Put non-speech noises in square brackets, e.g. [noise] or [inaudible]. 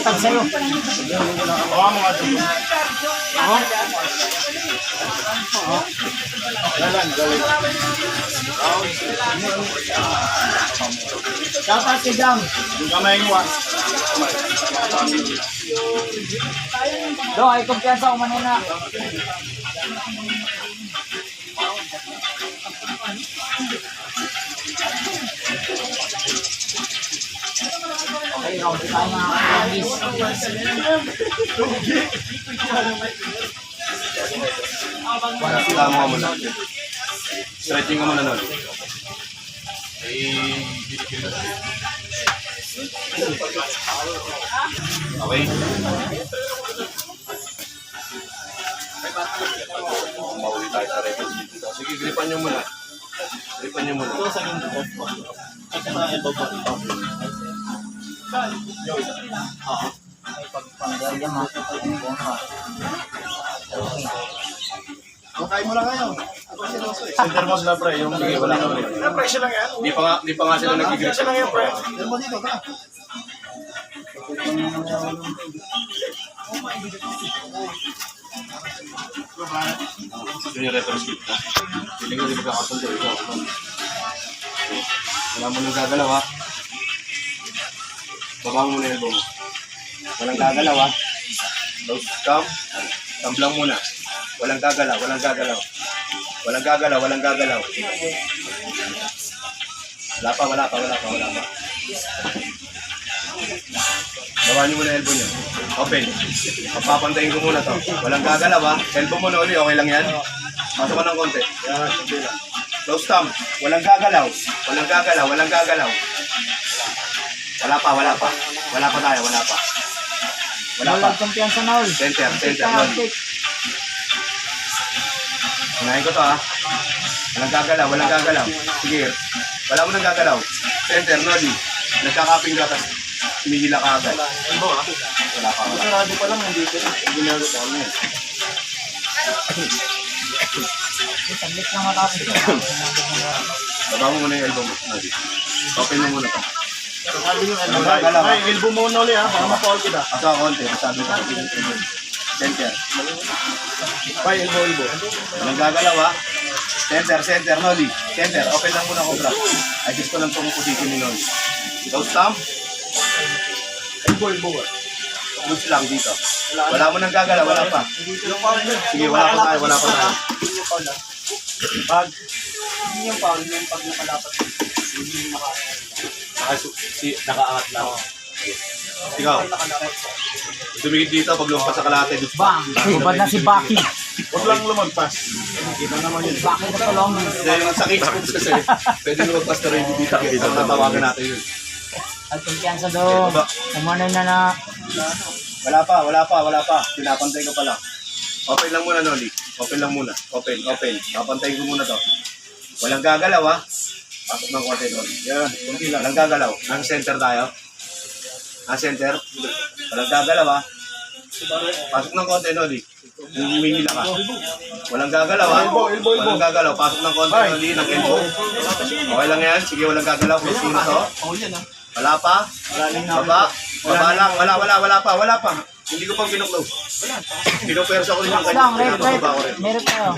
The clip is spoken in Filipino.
Tag sa'yo. Oo, mga dulo. Oo. Galan, galan. Dapat si Jam. Yung kamay mo ah. Do, ay kumpiyansa ko manina. Okay tayo mga kagis. Tama mo na. Stretching ka muna nun. Ay, Okay. Mauwi tayo sa records dito. Sige, gripan nyo muna. Gripan nyo muna. Ito sa akin. At sa elbow ko. Oo. Ay pagpanggal yan, makikita yung ka. Okay. Mo lang ngayon. Ako si Rosso eh. Center mo sila pre. Yung Sige, wala ka. Ano, presyo lang yan. Di pa nga, di pa nga sila nag-grip. Presyo lang yan pre. Yan mo dito, ka. Yun yung reference kit na. Piling ko di ba kakasundo ito. Wala mo nang gagalaw ha. Baba mo muna yung elbow mo. Walang gagalaw ha. Close cam. Cam lang muna. Walang gagalaw, walang gagalaw. Walang gagalaw, walang gagalaw. Wala pa, wala pa, wala pa, wala pa. Baba niyo muna yung elbow niyo. Open. Papapantayin ko muna to. Walang gagalaw ha. Elbow mo na uli, okay lang yan. Pasok ka ng konti. Close thumb. Walang gagalaw. Walang gagalaw. Walang gagalaw. Wala pa, wala pa. Wala pa tayo, wala pa. Wala pa. Walang kumpiyansa na ul. Center, center, non. Unahin ko to ha. Walang gagalaw, walang gagalaw. Sige. Wala mo nang gagalaw. Center, noli. Nagkakaping ka, tapos humihila ka agad. Elbow ah. Wala pa, wala pa. Sarado pa lang, hindi ko. Ginagawa ko ano yan. Saglit lang matapos. Baba mo muna yung elbow mo. Open mo muna to. Ay, elbow mo na ulit ha. Ma-foul kita. Pasok ka konti. Masabi ko. Center. Ay, elbow, elbow. Walang gagalaw ha. Center, center, Noli. Center, open lang muna cobra. Ay, gusto lang itong position ni Noli. Go stamp. Elbow, elbow ah. Loose lang dito. Wala mo nang gagalaw, wala pa. Sige, wala pa tayo, wala pa tayo. Ah. Pag, yun yung foul, yung pag nakalapat. Yun yung naka... Naka, si, nakaangat lang. Ikaw, dumikit dito pag lumpas sa kalate. gusto Bang! Ubad na si Baki. Huwag lang lumagpas. Kita naman yun. Baki na tulong. Dahil yung sa moves kasi, [laughs] pwede lumpas na rin dito. Ito ang natawagan natin yun. Ay kumpiyansa do. Umanay na na. Wala pa, wala pa, wala pa. Pinapantay ko pa lang. Open lang muna, Noli. Open lang muna. Open, open. Papantayin ko muna to. Walang gagalaw, ha? Pasok ng konti, Noli. Yan, kunti lang. Walang gagalaw. Nang center tayo. Nang center. Walang gagalaw, ha? Pasok ng konti, Noli. Humihila ka. Walang gagalaw, ha? Elbow. Walang gagalaw. Pasok ng konti, Noli. Ng elbow. Okay lang yan. Sige, walang gagalaw. Close muna to. Yan ah. Wala pa. Baba. Baba lang. Wala, wala, wala pa. Wala pa. Hindi ko pa kinuklose. Pinupwersa ko rin yung kanya. ko rin. Meron tayo.